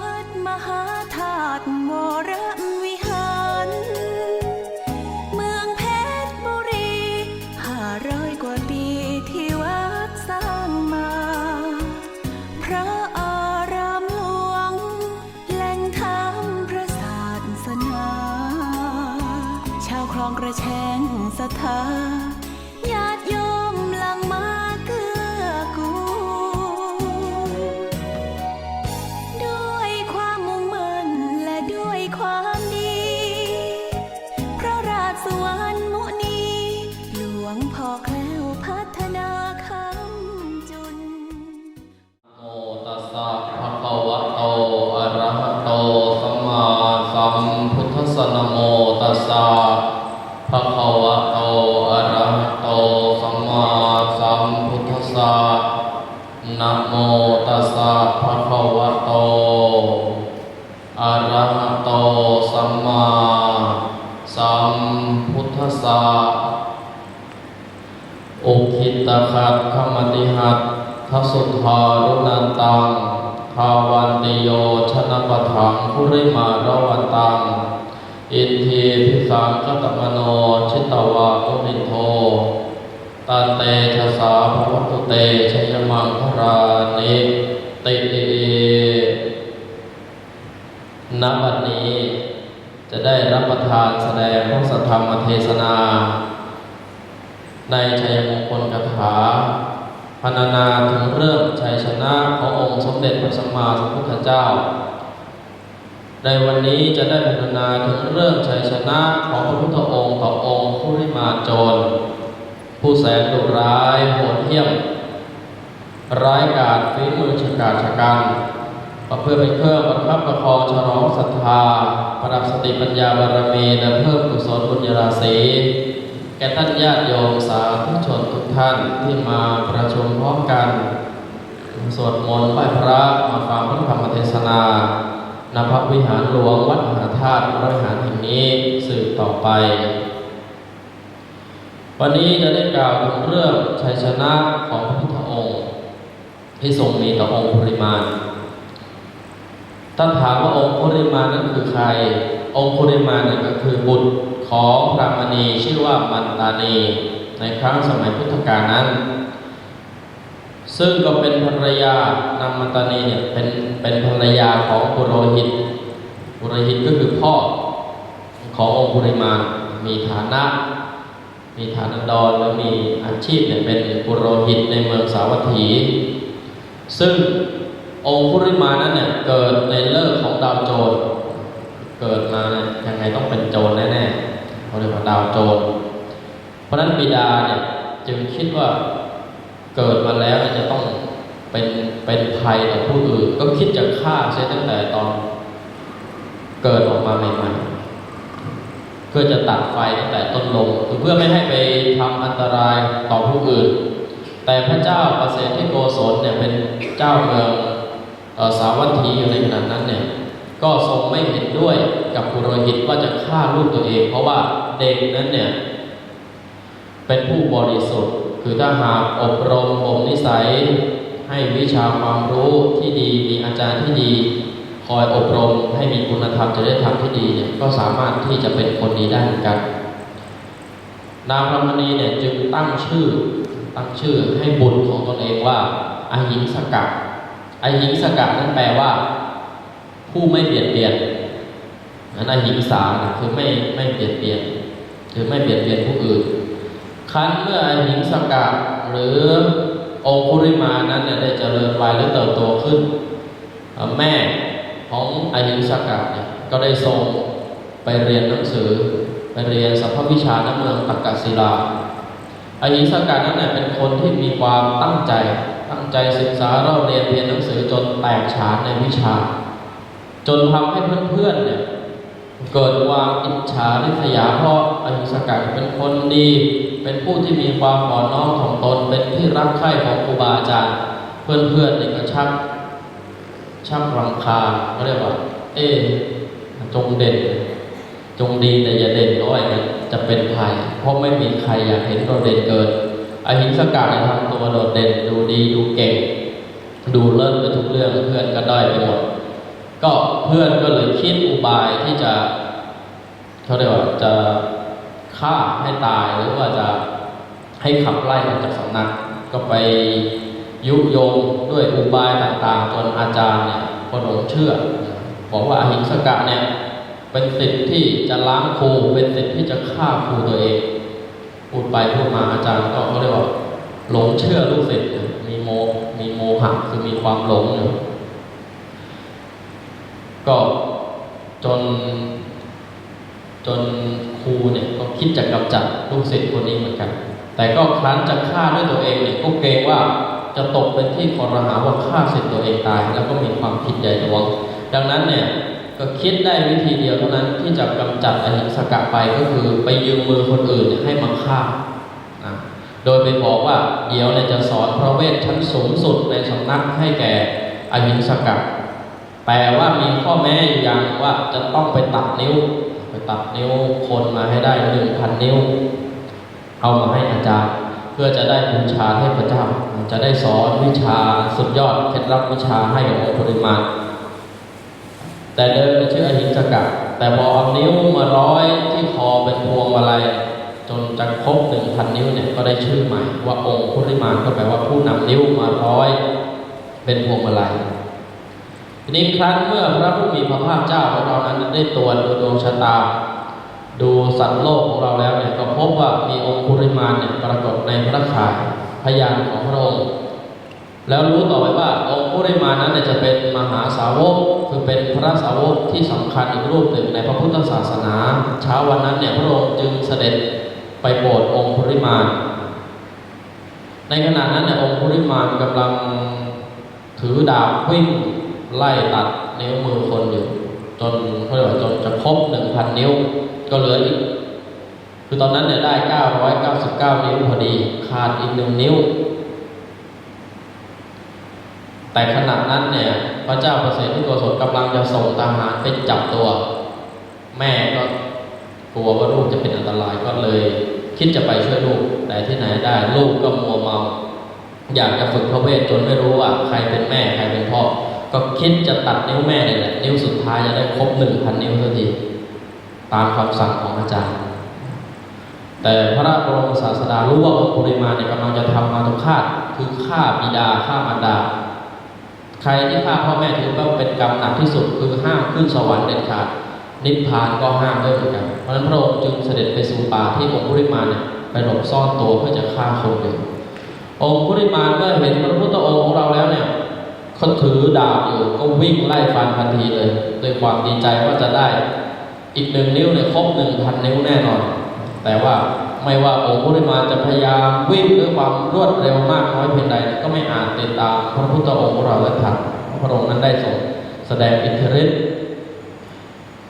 วัดมหาธาตุวร สะภะคะวะโตอะระหะโตสัมมาสัมพุทธัสสะนะโมตัสสะภะคะวะโตอะระหะโตสัมมาสัมพุทธัสสะอุคิตคัตขมติหัตทสุทารุนันตังภาวันติโยชนะปะถังคุริมาระวันตัง อินทีพิสังกตมโน ชิตวากุมินโทตันเตชะสาภวตุเตชยมังครานิติณบัดนี้ จะได้รับประทานแสดงพระสัทธรรมเทศนา ในชัยมงคลคาถาพรรณนาถึงเรื่องชัยชนะขององค์สมเด็จพระสัมมาสัมพุทธเจ้า ในวันนี้จะได้พรรณาถึงเรื่องชัยชนะของพระพุทธองค์ต่อองค์ผู้ริมาโจร ผู้แสนดุร้ายโหดเหี้ยม ร้ายกาจฝีมือฉกาจฉกันก็เพื่อเป็นเครื่องประคับประคองฉลองศรัทธา ประดับสติปัญญาบารมีและเพิ่มกุศลบุญญาราศีแก่ท่านญาติโยมสาธุชนทุกท่านที่มาประชุมพร้อมกัน สวดมนต์ไหว้พระมาฟังพระธรรมเทศนา ณพระวิหารหลวงวัดมหาธาตุวรวิหารแห่งนี้สืบต่อไป วันนี้จะได้กล่าวถึงเรื่องชัยชนะของพระพุทธองค์ ที่ทรงมีต่อองค์ปริมาณถ้าถามว่าองค์ปริมาณนั้นคือใคร องค์ปริมาณนั้นก็คือบุตรของพระมณีชื่อว่ามันตานีในครั้งสมัยพุทธกาลนั้น ซึ่งก็เป็นภรรยานางมันตานีเนี่ยเป็นเป็นภรรยาของปุโรหิตปุโรหิตก็คือพ่อขององค์ปริมามีฐานะมีฐานันดรและมีอาชีพเนี่ยเป็นปุโรหิตในเมืองสาวัตถี ซึ่งองค์คุริมานั้นเนี่ยเกิดในเลิกของดาวโจรเกิดมาเนี่ยยังไงต้องเป็นโจรแน่ๆเขาเรียกว่าดาวโจรเพราะฉะนั้นบิดาเนี่ยจึงคิดว่า เกิดมาแล้วเนี่ยจะต้องเป็นเป็นภัยต่อผู้อื่น ก็คิดจะฆ่าเสียตั้งแต่ตอนเกิดออกมาใหม่ๆเพื่อจะตัดไฟตั้งแต่ต้นลมคือเพื่อไม่ให้ไปทำอันตรายต่อผู้อื่น แต่พระเจ้าประเสริฐที่โกศลเนี่ยเป็นเจ้าเมืองสาวัตถีอยู่ในขณะนั้นเนี่ยก็ทรงไม่เห็นด้วยกับปุโรหิตว่าจะฆ่าลูกตัวเอง เพราะว่าเด็กนั้นเนี่ยเป็นผู้บริสุทธิ์ คือถ้าหากอบรมบ่มนิสัย ให้วิชาความรู้ที่ดี มีอาจารย์ที่ดี คอยอบรมให้มีคุณธรรมจริยธรรมที่ดีเนี่ยก็สามารถที่จะเป็นคนดีได้เหมือนกัน นางพรมณีเนี่ยจึงตั้งชื่อตั้งชื่อให้บุตรของตนเองว่าอาหิงสกัดอาหิงสกัดนั้นแปลว่า ผู้ไม่เบียดเบียนนั้นอาหิงสาคือไม่ไม่เบียดเบียนคือไม่เบียดเบียนผู้อื่น ครั้นเมื่ออหิงสกัดหรือองคุริมานั้นเนี่ยได้เจริญวัยและเติบโตขึ้น แม่ของอหิงสกัดเนี่ยก็ได้ส่งไปเรียนหนังสือ ไปเรียนสัพพวิชาณเมืองตักกศิลาอหิงสกัดนั้นเนี่ยเป็นคนที่มีความตั้งใจตั้งใจศึกษาเราเรียนเรียนหนังสือจนแตกฉานในวิชา จนทำให้เพื่อนๆเนี่ย เกิดความอิจฉาริษยาเพราะอาหิสกัดเป็นคนดี เป็นผู้ที่มีความอ่อนน้อมถ่อมตน เป็นที่รักใคร่ของครูบาอาจารย์ เพื่อนๆเนี่ยก็ชักชักรำคาเขาเรียกว่า เอ๊จงเด่น จงดีแต่อย่าเด่นน้อยนะจะเป็นภัยเพราะไม่มีใครอยากเห็นเราเด่นเกินอหิงสกัดทำตัวโดดเด่นดูดีดูเก่ง ดูเลิศไปทุกเรื่องเพื่อนก็ได้ไปหมดก็เพื่อนก็เลยคิดอุบายที่จะ เขาเรียกว่าจะฆ่าให้ตายหรือว่าจะให้ขับไล่ออกจากสำนัก ก็ไปยุยงด้วยอุบายต่างๆ จนอาจารย์เนี่ยก็หลงเชื่อ บอกว่าอหิงสกะเนี่ยเป็นสิทธิ์ที่จะล้างครูเป็นสิทธิ์ที่จะฆ่าครูตัวเองพูดไปพูดมาอาจารย์ก็เขาเรียกว่าหลงเชื่อลูกศิษย์มีโมมีโมหะคือมีความหลงอยู่ก็จน จนครูเนี่ยก็คิดจะกำจัดลูกศิษย์คนนี้เหมือนกัน แต่ก็ครั้นจะฆ่าด้วยตัวเองเนี่ยก็เกรงว่าจะตกเป็นที่คอรหาว่าฆ่าศิษย์ตัวเองตาย แล้วก็มีความผิดใหญ่หลวง ดังนั้นเนี่ยก็คิดได้วิธีเดียวเท่านั้นที่จะกำจัดอหิงสกะไปก็คือไปยืมมือคนอื่นให้มาฆ่านะโดยไปบอกว่าเดี๋ยวเนี่ยจะสอนพระเวทชั้นสูงสุดในสำนักให้แก่อหิงสกะแต่ว่ามีข้อแม้อยู่อย่างว่าจะต้องไปตัดนิ้ว ตัดนิ้วคนมาให้ได้หนึ่งพันนิ้ว เอามาให้อาจารย์ เพื่อจะได้บูชาเทพเจ้า จะได้สอนวิชาสุดยอดเคล็ดลับวิชาให้กับองค์ปริมาณ แต่เดิมชื่ออหิงสกะแต่พอเอานิ้วมาร้อยที่คอเป็นพวงมาลัยจนจะครบหนึ่งพันนิ้วเนี่ยก็ได้ชื่อใหม่ว่าองค์ปริมาณก็แปลว่าผู้นำนิ้วมาร้อย เป็นพวงมาลัย ทีนี้ครั้นเมื่อพระผู้มีพระภาคเจ้าของเรานั้นได้ตรวจดูดวงชะตา ดูสัตว์โลกของเราแล้วเนี่ยก็พบว่ามีองค์ปริมาณเนี่ยปรากฏในพระข่ายพยานของพระองค์ แล้วรู้ต่อไปว่าองค์ปริมาณนั้นเนี่ยจะเป็นมหาสาวกคือเป็นพระสาวกที่สำคัญอีกรูปหนึ่งในพระพุทธศาสนา เช้าวันนั้นเนี่ยพระองค์จึงเสด็จไปโปรดองค์ปริมาณ ในขณะนั้นเนี่ยองค์ปริมาณกำลังถือดาบวิ่ง ไล่ตัดนิ้วมือคนอยู่ จนเขาเรียกว่าจนจะครบหนึ่งพันนิ้ว ก็เหลืออีก คือตอนนั้นเนี่ยได้เก้าร้อยเก้าสิบเก้านิ้วพอดี ขาดอีกหนึ่งนิ้ว แต่ขณะนั้นเนี่ย พระเจ้าประเสริฐที่โกศลกำลังจะส่งทหารไปจับตัว แม่ก็กลัวว่าลูกจะเป็นอันตรายก็เลย คิดจะไปช่วยลูก แต่ที่ไหนได้ลูกก็มัวเมา อยากจะฝึกพระเวทจนไม่รู้ว่าใครเป็นแม่ใครเป็นพ่อ ก็คิดจะตัดนิ้วแม่นี่แหละนิ้วสุดท้ายจะได้ครบหนึ่งพันนิ้วทันทีตามคำสั่งของอาจารย์ แต่พระบรมศาสดารู้ว่าองค์ปริมาเนี่ยกำลังจะทำมาตุฆาตคือฆ่าบิดาฆ่ามารดา ใครที่ฆ่าพ่อแม่ถือว่าเป็นกรรมหนักที่สุดคือห้ามขึ้นสวรรค์เด็ดขาดนิพพานก็ห้ามด้วยเหมือนกัน เพราะฉะนั้นพระองค์จึงเสด็จไปสู่ป่าที่องค์ปริมาเนี่ยไปหลบซ่อนตัวเพื่อจะฆ่าคนหนึ่งองค์ปริมาเมื่อเห็นพระพุทธองค์ของเราแล้วเนี่ย เขาถือดาบอยู่ก็วิ่งไล่ฟันทันทีเลยด้วยความดีใจว่าจะได้ อีกหนึ่งนิ้วเนี่ยครบหนึ่งพันนิ้วแน่นอน แต่ว่าไม่ว่าองค์ปริมาจะพยายามวิ่งด้วยความรวดเร็วมากน้อยเพียงใดก็ไม่อาจติดตามพระพุทธองค์ของเราได้ทันพระองค์นั้นได้ทรงแสดงอิทธิฤทธิ์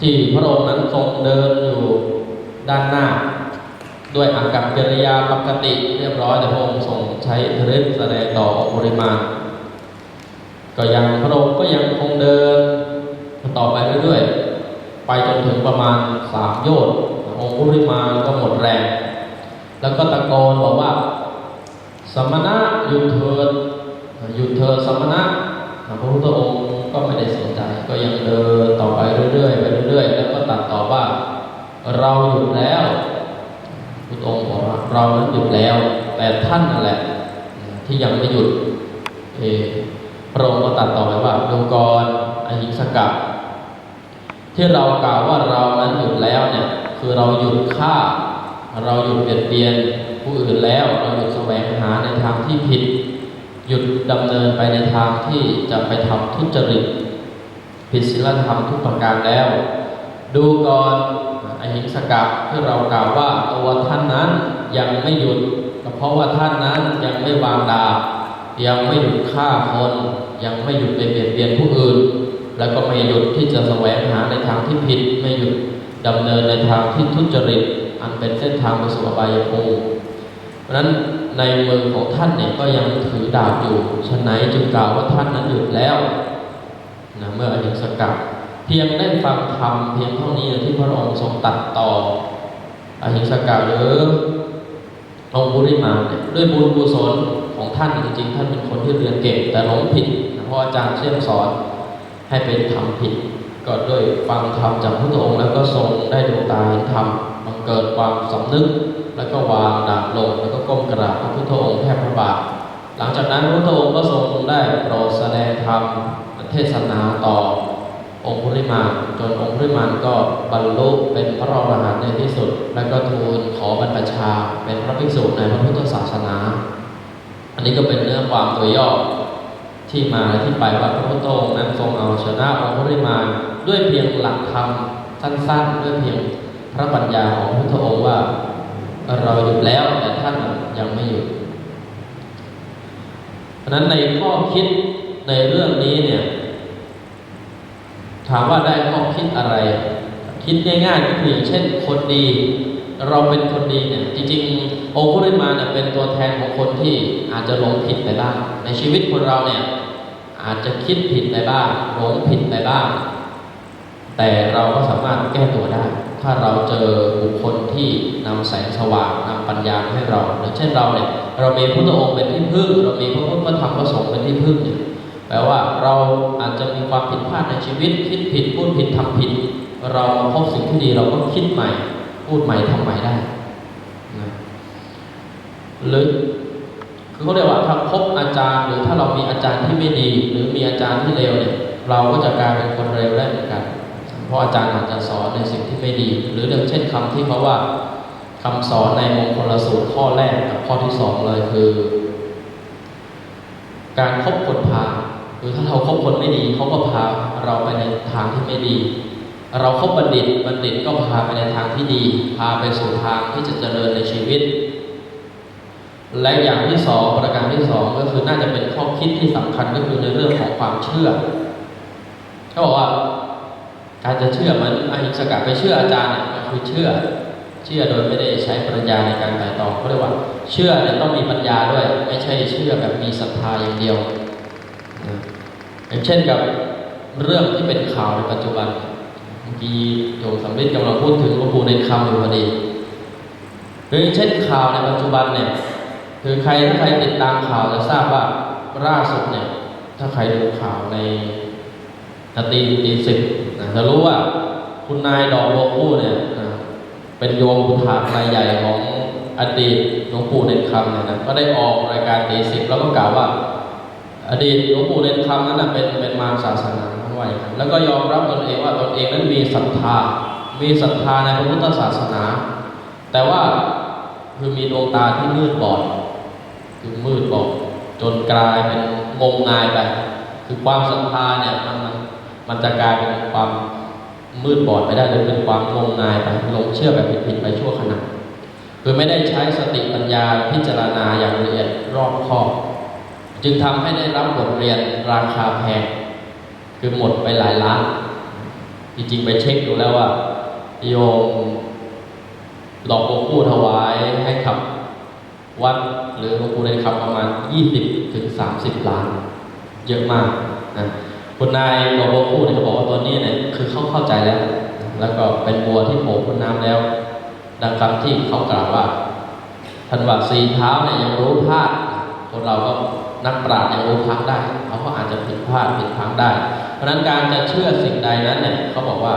ที่พระองค์นั้นทรงเดินอยู่ด้านหน้า ด้วยอากับกิริยาปกติเรียบร้อยแต่พระองค์ทรงใช้อิทธิฤทธิ์แสดงต่อองค์ปริมาณ ก็ยังพระองค์ก็ยังคงเดินต่อไปเรื่อยๆ ไปจนถึงประมาณสามโยชน์องค์พุริมาก็หมดแรง แล้วก็ตะโกนบอกว่า สมณะหยุดเถิดหยุดเถิดสมณะพระพุทธองค์ก็ไม่ได้สนใจก็ยังเดินต่อไปเรื่อยๆไปเรื่อยๆ แล้วก็ตัดต่อว่า เราหยุดแล้วพุทธองค์บอกว่าเรานั้นหยุดแล้ว แต่ท่านนั่นแหละที่ยังไม่หยุดเออ พระองค์ก็ตัดต่อไปว่าดูกรอหิงสกัดที่เรากล่าวว่าเรานั้นหยุดแล้วเนี่ยคือเราหยุดฆ่า เราหยุดเบียดเบียนผู้อื่นแล้วเราหยุดแสวงหาในทางที่ผิด หยุดดำเนินไปในทางที่จะไปทำทุจริตผิดศีลธรรมทุกประการแล้ว ดูก่อนอหิงสกัดที่เรากล่าวว่าตัวท่านนั้นยังไม่หยุดก็เพราะว่าท่านนั้นยังไม่วางดาบ ยังไม่หยุดฆ่าคน ยังไม่หยุดไปเบียดเบียนผู้อื่น แล้วก็ไม่หยุดที่จะแสวงหาในทางที่ผิด ไม่หยุดดำเนินในทางที่ทุจริต อันเป็นเส้นทางไปสู่อบายภูมิเพราะนั้นในมือของท่านเนี่ยก็ยังถือดาบอยู่ฉะไหนจึงกล่าวว่าท่านนั้นหยุดแล้วนะเมื่ออหิงสกัดเพียงได้ฟังธรรมเพียงเท่านี้ที่พระองค์ทรงตัดต่ออหิงสกัดหรือองค์บุริมาเนี่ยด้วยบุญกุศล ของท่านจริงๆท่านเป็นคนที่เรียนเก่งแต่หลงผิดเพราะอาจารย์เชี่ยมสอนให้เป็นทำผิด ก็ด้วยฟังธรรมจากพระพุทธองค์แล้วก็ทรงได้ดวงตาเห็นธรรมบังเกิดความสำนึก แล้วก็วางดาบลงแล้วก็ก้มกราบพระพุทธองค์แทบพระบาทหลังจากนั้นพระพุทธองค์ก็ทรงได้โปรดแสดงธรรมเทศนาต่อองค์พุริมานจนองค์พุริมานก็บรรลุเป็นพระอรหันต์ในที่สุด แล้วก็ทูลขอบรรพชาเป็นพระภิกษุในพระพุทธศาสนา อันนี้ก็เป็นเนื้อความตัวย่อที่มาที่ไปว่าพระพุทธองค์นั้นทรงเอาชนะองค์พุริมานด้วยเพียงหลักธรรมสั้นๆด้วยเพียงพระปัญญาของพุทธองค์ว่า เราหยุดแล้วแต่ท่านยังไม่หยุดเพราะนั้นในข้อคิดในเรื่องนี้เนี่ยถามว่าได้ข้อคิดอะไร คิดง่ายๆก็คือเช่นคนดี เราเป็นคนดีเนี่ยจริงๆองค์พระริมาเนี่ยเป็นตัวแทนของคนที่อาจจะหลงผิดไปบ้าง ในชีวิตคนเราเนี่ยอาจจะคิดผิดไปบ้างหลงผิดไปบ้าง แต่เราก็สามารถแก้ตัวได้ ถ้าเราเจอบุคคลที่นำแสงสว่างนำปัญญาให้เราเช่นเราเนี่ยเรามีพระพุทธองค์เป็นที่พึ่ง เรามีพระพุทธธรรมพระสงฆ์เป็นที่พึ่งเนี่ยแปลว่าเราอาจจะมีความผิดพลาดในชีวิต คิดผิดพูดผิดทำผิด เราพบสิ่งที่ดีเราก็คิดใหม่ พูดใหม่ทำใหม่ได้นะหรือคือเขาเรียกว่าถ้าพบอาจารย์ หรือถ้าเรามีอาจารย์ที่ไม่ดี หรือมีอาจารย์ที่เลวเนี่ย เราก็จะกลายเป็นคนเลวได้เหมือนกัน เพราะอาจารย์อาจจะสอนในสิ่งที่ไม่ดี หรืออย่างเช่นคำที่เขาว่าคำสอนในมงคลสูตรข้อแรกกับข้อที่สองเลยคือ การคบคนพาหรือถ้าเราคบคนไม่ดีเขาก็พาเราไปในทางที่ไม่ดี เราคบบัณฑิตบัณฑิตก็พาไปในทางที่ดี พาไปสู่ทางที่จะเจริญในชีวิต และอย่างที่สองประการที่สองก็คือน่าจะเป็นข้อคิดที่สำคัญก็คือในเรื่องของความเชื่อเขาบอกว่าการจะเชื่อมือนอหิสกัดไปเชื่ออาจารย์เนี่ยคือเชื่อ เชื่อโดยไม่ได้ใช้ปัญญาในการไต่ตองเขาเรียกว่า เชื่อเนี่ยต้องมีปัญญาด้วย ไม่ใช่เชื่อแบบมีศรัทธาอย่างเดียวอย่างเช่นกับเรื่องที่เป็นข่าวในปัจจุบันเมื่อกี้โยมสำริดกำลังพูดถึงหลวงปู่ในคำอยู่พอดีหรือเช่นข่าวในปัจจุบันเนี่ยคือใครถ้าใครติดตามข่าวจะทราบว่าล่าสุดเนี่ย ถ้าใครดูข่าวในนาตีตีสิบนะจะรู้ว่าคุณนายดอกบัวคู่เนี่ยนะเป็นโยมบุถารายใหญ่ของอดีตหลวงปู่เนนคำเนี่ยนะก็ได้ออกรายการตีสิบแล้วก็กล่าวว่า อดีตหลวงปู่เนนคำนั้นนะเป็นเป็นมารศาสนา ทั้งวัยครับแล้วก็ยอมรับตนเองว่าตนเองนั้นมีศรัทธา มีศรัทธาในพระพุทธศาสนา แต่ว่าคือมีดวงตาที่มืดบอดคือมืดบอดจนกลายเป็นงมงายไปคือความศรัทธาเนี่ยมันมันจะกลายเป็นความมืดบอดไปได้หรือเป็นความงมงายไปหลงเชื่อแบบผิดๆไปชั่วขณะคือไม่ได้ใช้สติปัญญาพิจารณาอย่างละเอียดรอบคอบ จึงทำให้ได้รับบทเรียนราคาแพง คือหมดไปหลายล้าน จริงๆ ไปเช็คดูแล้วว่า โยมดอกโกคู่ถวายให้ขับวัดหรือหลวงปู่ได้ขับประมาณ 20ถึง30 ล้าน เยอะมากนะคุณนายดอกโกคู่เนี่ยเขาบอกว่าตัวนี้เนี่ยคือเขาเข้าใจแล้ว แล้วก็เป็นบัวที่โผล่พ้นน้ำแล้ว ดังคำที่เขากล่าวว่าท่านว่าสีเท้าเนี่ยยังรู้พลาดคนเราก็ นักปราชญ์ยังรู้พลาดได้เขาก็อาจจะผิดพลาดผิดพลังได้ เพราะนั้นการจะเชื่อสิ่งใดนั้นเนี่ยเขาบอกว่า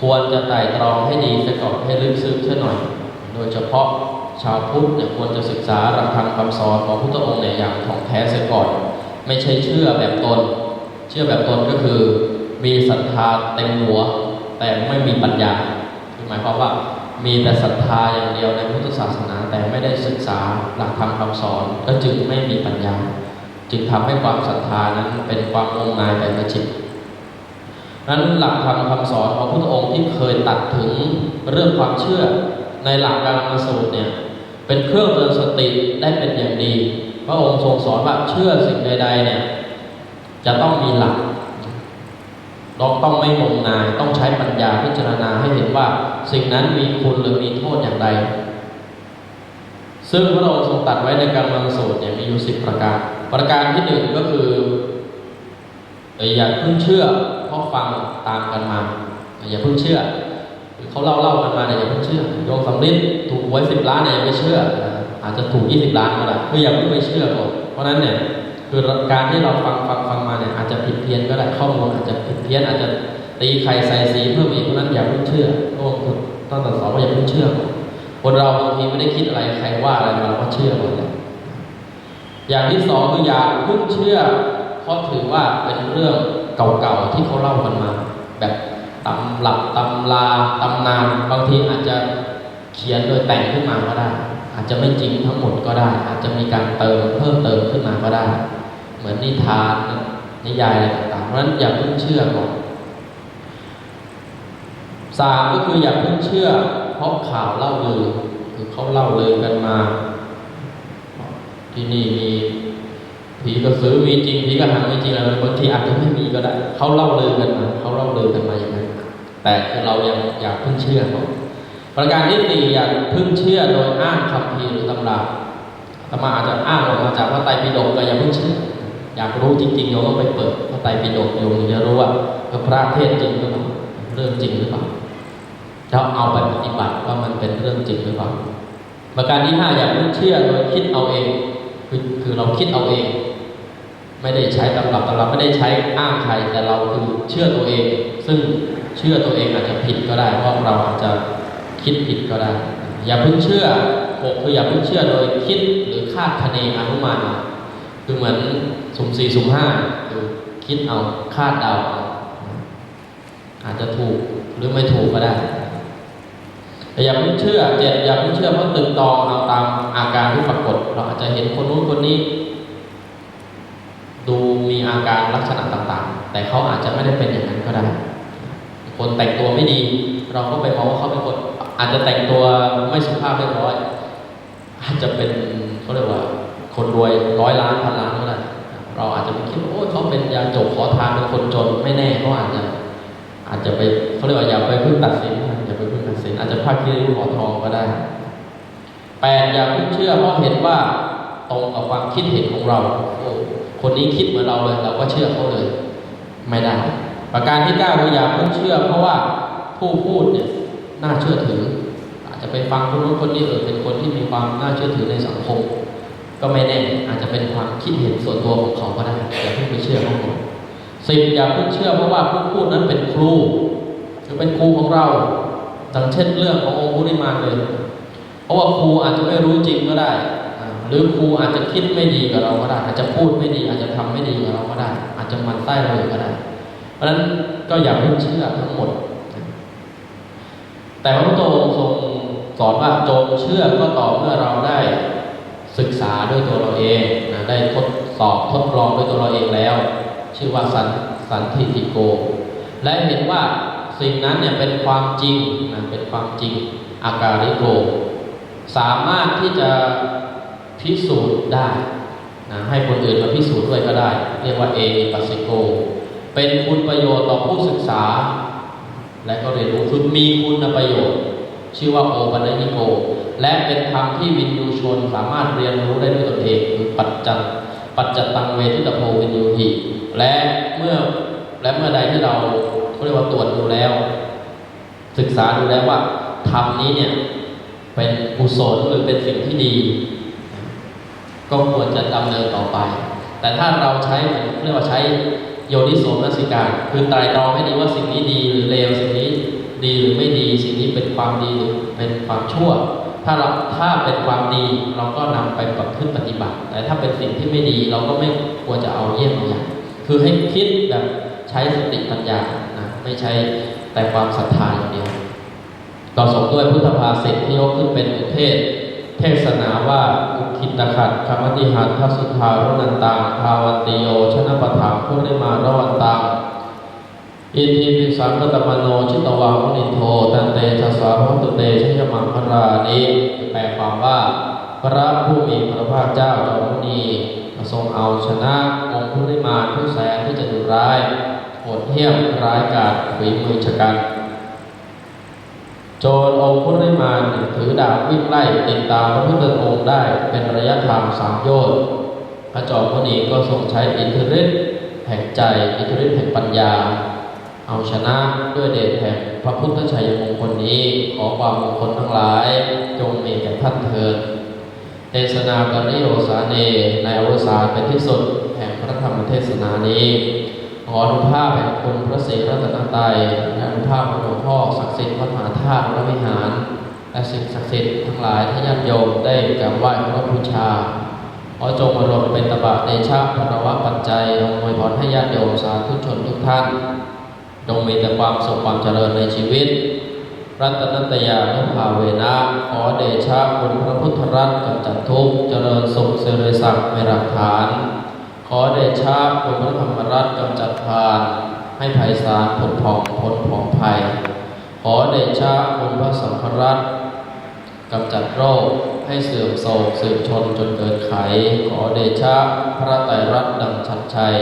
ควรจะไต่ตรองให้ดีซะก่อนให้ลึกซึ้งเช่นหน่อย โดยเฉพาะชาวพุทธเนี่ยควรจะศึกษาหลักธรรมคำสอนของพุทธองค์เนี่ยอย่างของแท้เสียก่อน ไม่ใช่เชื่อแบบตน เชื่อแบบตนก็คือมีศรัทธาเต็มหัว แต่ไม่มีปัญญาคือหมายความว่า มีแต่ศรัทธาอย่างเดียวในพุทธศาสนา แต่ไม่ได้ศึกษาหลักธรรมคำสอนก็จึงไม่มีปัญญา จึงทำให้ความศรัทธานั้นเป็นความงมงายไปกระจิตนั้นหลักธรรมคำสอนของพระพุทธองค์ที่เคยตัดถึงเรื่องความเชื่อในหลักการมาสูตรเนี่ยเป็นเครื่องเตือนสติได้เป็นอย่างดี พระองค์ทรงสอนว่าเชื่อสิ่งใดๆเนี่ยจะต้องมีหลัก ต้องต้องไม่งมงายต้องใช้ปัญญาพิจารณาให้เห็นว่า สิ่งนั้นมีคุณหรือมีโทษอย่างไร ซึ่งพระองค์ทรงตัดไว้ในการมังสูตรเนี่ยมีอยู่สิบประการ ประการที่หนึ่งก็คืออย่าเพิ่งเชื่อเพราะฟังตามกันมาอย่าเพิ่งเชื่อเขาเล่าเล่ากันมาเนี่ยอย่าเพิ่งเชื่อโยมสำลิดถูกหวยสิบล้านเนี่ยอย่าไปเชื่อ อาจจะถูกยี่สิบล้านก็ได้คืออย่าเพิ่งไปเชื่อก่อนเพราะนั้นเนี่ยคือการที่เราฟังฟัง มาเนี่ยอาจจะผิดเพี้ยนก็ได้ข้อมูลอาจจะผิดเพี้ยนอาจจะตีไข่ใส่สีเพิ่มอีกเพราะนั้นอย่าเพิ่งเชื่อพระองต้องตรัสสอนว่าอย่าเพิ่งเชื่อ คนเราบางทีไม่ได้คิดอะไรใครว่าอะไรมาเราก็เชื่อหมดเลยอย่างที่สองคืออย่าเพิ่งเชื่อเพราะถือว่าเป็นเรื่องเก่าๆที่เขาเล่ากันมา แบบตำหลับตำลาตำนานบางทีอาจจะเขียนโดยแต่งขึ้นมาก็ได้ อาจจะไม่จริงทั้งหมดก็ได้ อาจจะมีการเติมเพิ่มเติมขึ้นมาก็ได้ เหมือนนิทาน นิยายอะไรต่างๆเพราะฉะนั้นอย่าเพิ่งเชื่อก่อนสามก็คืออย่าเพิ่งเชื่อ เพราะข่าวเล่าเลือคือเขาเล่าเลือกันมา ที่นี่มีผีกระสือมีจริงผีกระหังมีจริงอะไรบางทีอาจจะไม่มีก็ได้เขาเล่าเลือกันมาเขาเล่าเลือกันมาอย่างนั้นแต่คือเรายังอยากเพิ่งเชื่อเขาประการที่สี่อย่าเพิ่งเชื่อโดยอ้างคำพีหรือตำราธรรมาอาจจะอ้างออกมาจากพระไตรปิฎกก็อย่าเพิ่งเชื่อ อยากรู้จริงๆโยมต้องไปเปิดพระไตรปิฎกโยมจะรู้ว่าพระเทศจริงหรือเปล่าเรื่องจริงหรือเปล่าแล้วเอาไปปฏิบัติว่ามันเป็นเรื่องจริงหรือเปล่าประการที่ห้าอย่าเพิ่งเชื่อโดยคิดเอาเองคือคือเราคิดเอาเอง ไม่ได้ใช้ตำรับตำรับไม่ได้ใช้อ้างใครแต่เราคือเชื่อตัวเอง ซึ่งเชื่อตัวเองอาจจะผิดก็ได้เพราะเราอาจจะคิดผิดก็ได้ อย่าเพิ่งเชื่อหกคืออย่าเพิ่งเชื่อโดยคิดหรือคาดคะเนอนุมานเอา คือเหมือนสุ่มสี่สุ่มห้าคิดเอาคาดเดาอาจจะถูกหรือไม่ถูกก็ได้แต่อย่าเพิ่งเชื่อเจ็ดอย่าเพิ่งเชื่อเพราะตึกตองเอาตามอาการที่ปรากฏ เราอาจจะเห็นคนนู้นคนนี้ ดูมีอาการลักษณะต่างๆ แต่เขาอาจจะไม่ได้เป็นอย่างนั้นก็ได้ คนแต่งตัวไม่ดี เราก็ไปมองว่าเขาเป็นคนอาจจะแต่งตัวไม่สุภาพเรียบร้อยอาจจะเป็นเขาเรียกว่า คนรวยร้อยล้านพันล้านก็ได้เราอาจจะไปคิดว่าโอ้เขาเป็นยาจกขอทานเป็นคนจนไม่แน่เขาอาจจะอาจจะไปเขาเรียกว่าอย่าไปพึ่งตัดสินนะอย่าไปพึ่งตัดสินอาจจะพลาดคิดขอทองก็ได้แปดอย่าเพิ่งเชื่อเพราะเห็นว่าตรงกับความคิดเห็นของเราโอ้คนนี้คิดเหมือนเราเลย เราก็เชื่อเขาเลย ไม่ได้ ประการที่เก้าคืออย่าเพิ่งเชื่อ เพราะว่าผู้พูดเนี่ยน่าเชื่อถือ อาจจะไปฟังคนนู้นคนนี้เออเป็นคนที่มีความน่าเชื่อถือในสังคม ก็ไม่แน่อาจจะเป็นความคิดเห็นส่วนตัวของเขาก็ได้อย่าเพิ่งไปเชื่อเขาหมดสิบอย่าเพิ่งเชื่อเพราะว่าผู้พูดนั้นเป็นครูหรือเป็นครูของเราดังเช่นเรื่องขององค์ุริมาเลยเพราะว่าครูอาจจะไม่รู้จริงก็ได้ หรือครูอาจจะคิดไม่ดีกับเราก็ได้ อาจจะพูดไม่ดี อาจจะทำไม่ดีกับเราก็ได้ อาจจะมันใต้เราอยู่ก็ได้ เพราะฉะนั้นก็อย่าเพิ่งเชื่อทั้งหมด แต่พระพุทธองค์ทรงสอนว่าจงเชื่อก็ต่อเมื่อเราได้ ศึกษาด้วยตัวเราเองนะได้ทดสอบทดลองด้วยตัวเราเองแล้ว ชื่อว่าสันสันทิติโก และเห็นว่าสิ่งนั้นเนี่ยเป็นความจริงนะเป็นความจริงอาการิโก สามารถที่จะพิสูจน์ได้นะให้คนอื่นมาพิสูจน์ด้วยก็ได้ เรียกว่าเอปัสิโก เป็นคุณประโยชน์ต่อผู้ศึกษา และก็เรียนรู้คือมีคุณประโยชน์ ชื่อว่าโอปัญญิโก และเป็นธรรมที่วินยูชนสามารถเรียนรู้ได้ด้วยตนเองคือปัจจันปัจจตังเวทิตโพวินยูหิและเมื่อและเมื่อใดที่เราเขาเรียกว่าตรวจดูแล้ว ศึกษาดูแล้วว่าธรรมนี้เนี่ยเป็นกุศลหรือเป็นสิ่งที่ดี ก็ควรจะดำเนินต่อไป แต่ถ้าเราใช้เรียกว่าใช้โยนิโสมนสิการ คือไตรตรองให้ดีว่าสิ่งนี้ดีหรือเลวสิ่งนี้ ดีหรือไม่ดีสิ่งนี้เป็นความดีหรือเป็นความชั่ว ถ้าเราถ้าเป็นความดีเราก็นำไปประพฤติปฏิบัติ แต่ถ้าเป็นสิ่งที่ไม่ดีเราก็ไม่ควรจะเอาเยี่ยงอาอย่างคือให้คิดแบบใช้สติปัญญานะไม่ใช้แต่ความศรัทธาอย่างเดียว ต่อสมด้วยพุทธภาษิตที่ยกขึ้นเป็นอุเทศ เทศนาว่าอุคิตขัดคมติหันทัสสุทารุนันตังภาวันติโยชนะปะถังพุทธิมาระวันตัง อิทิปิสังกตมโนชิตวามุนิโทตันเตชะสาพัตุเตชยมังครานิแปลความว่า พระผู้มีพระภาคเจ้าจอมุนีทรงเอาชนะองค์พุทธิมารผู้แสนที่จะดุร้ายโหดเหี้ยมร้ายกาจฝีมือชะกัน โจรองค์พุทธิมารถือดาบวิ่งไล่ติดตามพระพุทธองค์ได้เป็นระยะทางสามโยชน์พระจอมพนีก็ทรงใช้อิทธิฤทธิ์แห่งใจอิทธิฤทธิ์แห่งปัญญา เอาชนะด้วยเดชแห่งพระพุทธชัยมงคลนี้ ขอความมงคลทั้งหลาย จงมีแก่ท่านเถิดเทศนาการิโยสาเนในอวสานเป็นที่สุดแห่งพระธรรมเทศนานี้ ขออนุภาพแห่งคุณพระศรีรัตนตรัยและอนุภาพของหลวงพ่อศักดิ์สิทธิ์วัดมหาธาตุวรวิหาร และสิ่งศักดิ์สิทธิ์ทั้งหลายที่ญาติโยมได้กราบไหว้เคารพบูชาขอจงมารวมเป็นตบะเดชะพระวะปัจจัยอำนวยพรให้ญาติโยมสาธุชนทุกท่าน จงมีแต่ความสุขความเจริญในชีวิต รัตนัตยานุภาเวนะขอเดชะคุณพระพุทธรัตน์กำจัดทุกข์เจริญสุขเสริศักดิ์ไม่รักฐาน ขอเดชะคุณพระธรรมรัตน์กำจัดพานให้ไพศาลผลผ่องพ้นผ่องภัย ขอเดชะคุณพระสังฆรัตน์กำจัดโรคให้เสื่อมโศกเสื่อมชนจนเกิดไข ขอเดชะพระไตรรัตน์ดังชัดชัย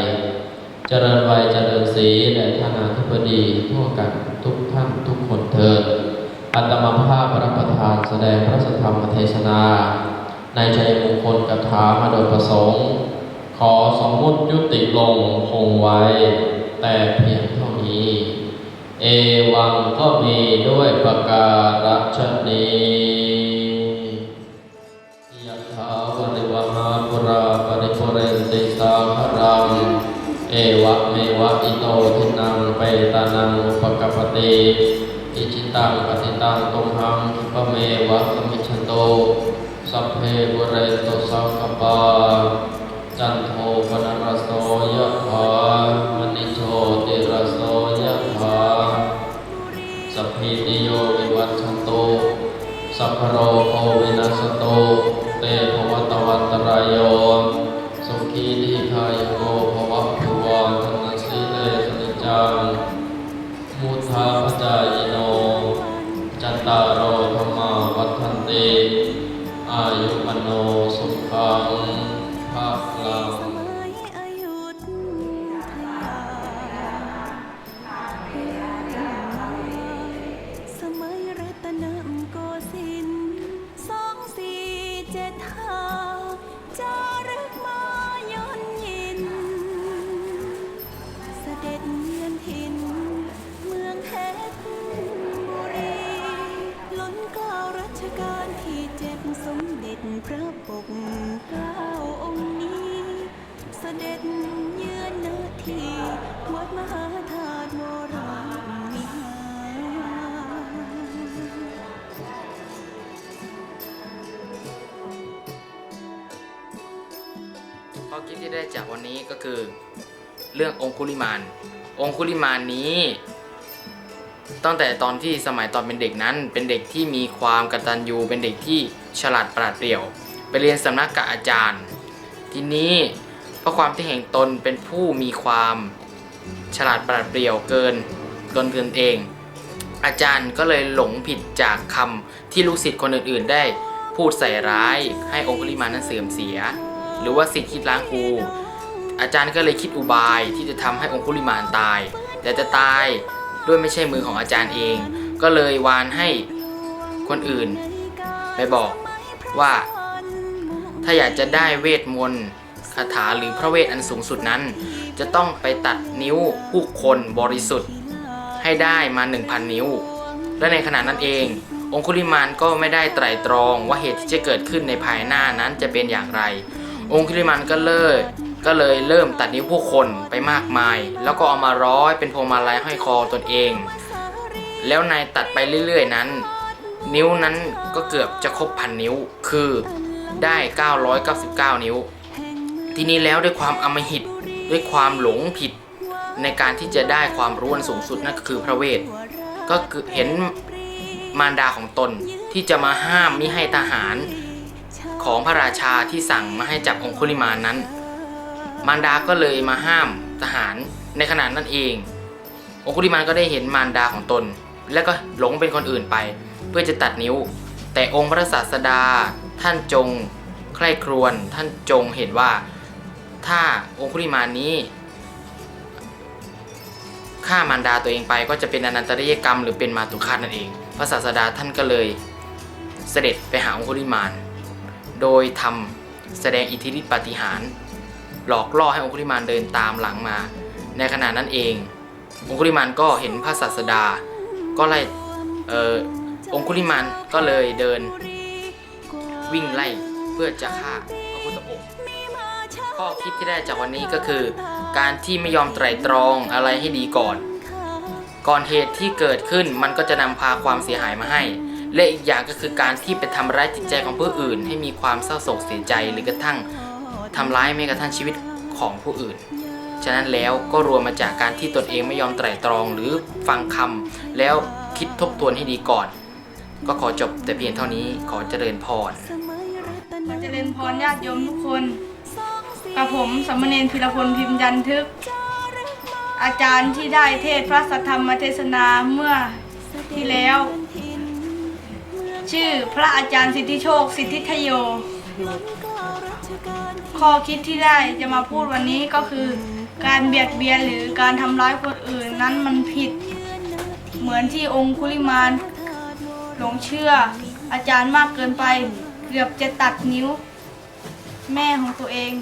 เจริญวัยเจริญศีแด่ท่านาธิบดีทั่วกันทุกท่านทุกคนเถิดอัตมาภาพพระประธานแสดงพระสัทธรรมเทศนา ในชัยมงคลกถามาโดยประสงค์ ขอสมมุติยุติลงคงไว้ แต่เพียงเท่านี้ เอวังก็มีด้วยประการฉนี้ เปตานังอุปกปปติอิจิตังปฏิตังตุมหังคิปเมวะสมิจฉโตสัพเพบุเรนโตสังกปาจันโทปนรสโสยะถามณิโชติรสโสยะถาสัพพิติโยวิวัชชนโตสัพพะโรโควินัสโต เตภวัตวันตรายโย ฏั เรื่ององคุลิมาน องคุลิมานนี้ ตั้งแต่ตอนที่สมัยตอนเป็นเด็กนั้น เป็นเด็กที่มีความกตัญญู เป็นเด็กที่ฉลาดปราดเปรียว ไปเรียนสำนักกับอาจารย์ ทีนี้เพราะความที่เห็นตนเป็นผู้มีความฉลาดปราดเปรียวเกินตนเกินเอง อาจารย์ก็เลยหลงผิดจากคำที่ลูกศิษย์คนอื่นๆได้ พูดใส่ร้ายให้องคุลิมานนั้นเสื่อมเสีย หรือว่าสิทธิ์คิดล้างครู อาจารย์ก็เลยคิดอุบายที่จะทำให้องคุลิมานตาย แต่จะตายด้วยไม่ใช่มือของอาจารย์เอง ก็เลยวานให้คนอื่น ไปบอกว่า ถ้าอยากจะได้เวทมนต์คาถาหรือพระเวทอันสูงสุดนั้น จะต้องไปตัดนิ้วผู้คนบริสุทธิ์ ให้ได้มา 1,000 นิ้ว และในขณะนั้นเอง องคุลิมานก็ไม่ได้ไตร่ตรองว่าเหตุที่จะเกิดขึ้นในภายหน้านั้นจะเป็นอย่างไร องคุลิมานก็เลย ก็เลยเริ่มตัดนิ้วผู้คนไปมากมาย แล้วก็เอามาร้อยเป็นพวงมาลัยห้อยคอตนเอง แล้วในตัดไปเรื่อยๆนั้น นิ้วนั้นก็เกือบจะครบพันนิ้ว คือได้ 999 นิ้ว ทีนี้แล้วด้วยความอมหิตด้วยความหลงผิด ในการที่จะได้ความรู้อันสูงสุดนั่นก็คือพระเวท ก็คือเห็นมารดาของตนที่จะมาห้ามมิให้ทหารของพระราชาที่สั่งมาให้จับองคุลิมานนั้น มารดาก็เลยมาห้ามทหารในขณะนั้นเอง องคุลิมานก็ได้เห็นมารดาของตน แล้วก็หลงเป็นคนอื่นไป เพื่อจะตัดนิ้ว แต่องค์พระศาสดา ท่านจงใคร่ครวญท่านจงเห็นว่า ถ้าองคุลิมานนี้ฆ่ามารดาตัวเองไปก็จะเป็นอนันตริยกรรมหรือเป็นมาตุคาตนั่นเอง พระศาสดาท่านก็เลยเสด็จไปหาองคุลิมาน โดยทำแสดงอิทธิฤทธิปาฏิหาริย์ หลอกล่อให้องคุลิมานเดินตามหลังมา ในขณะนั้นเอง องคุลิมานก็เห็นพระศาสดา ก็ไล่เออองคุลิมานก็เลยเดิน วิ่งไล่เพื่อจะฆ่าพระพุทธองค์ข้อคิดที่ได้จากวันนี้ก็คือ การที่ไม่ยอมไตร่ตรองอะไรให้ดีก่อน ก่อนเหตุที่เกิดขึ้นมันก็จะนำพาความเสียหายมาให้ และอีกอย่างก็คือการที่ไปทำร้ายจิตใจของผู้อื่น ให้มีความเศร้าโศกเสียใจหรือกระทั่ง ทำร้ายแม้กระทั่งชีวิตของผู้อื่น ฉะนั้นแล้วก็รวมมาจากการที่ตนเองไม่ยอมไตร่ตรองหรือฟังคำแล้วคิดทบทวนให้ดีก่อน ก็ขอจบแต่เพียงเท่านี้ขอเจริญพรขอเจริญพรญาติโยมทุกคนกับผมสามเณรพิรพลพิมพ์ยันทึก อาจารย์ที่ได้เทศพระสัทธรรมเทศนาเมื่อที่แล้ว ชื่อพระอาจารย์สิทธิโชค สิทธิทโย ข้อคิดที่ได้จะมาพูดวันนี้ก็คือ การเบียดเบียนหรือการทำร้ายคนอื่นนั้นมันผิด เหมือนที่องคุลิมานหลงเชื่ออาจารย์มากเกินไป เกือบจะตัดนิ้ว แม่ของตัวเอง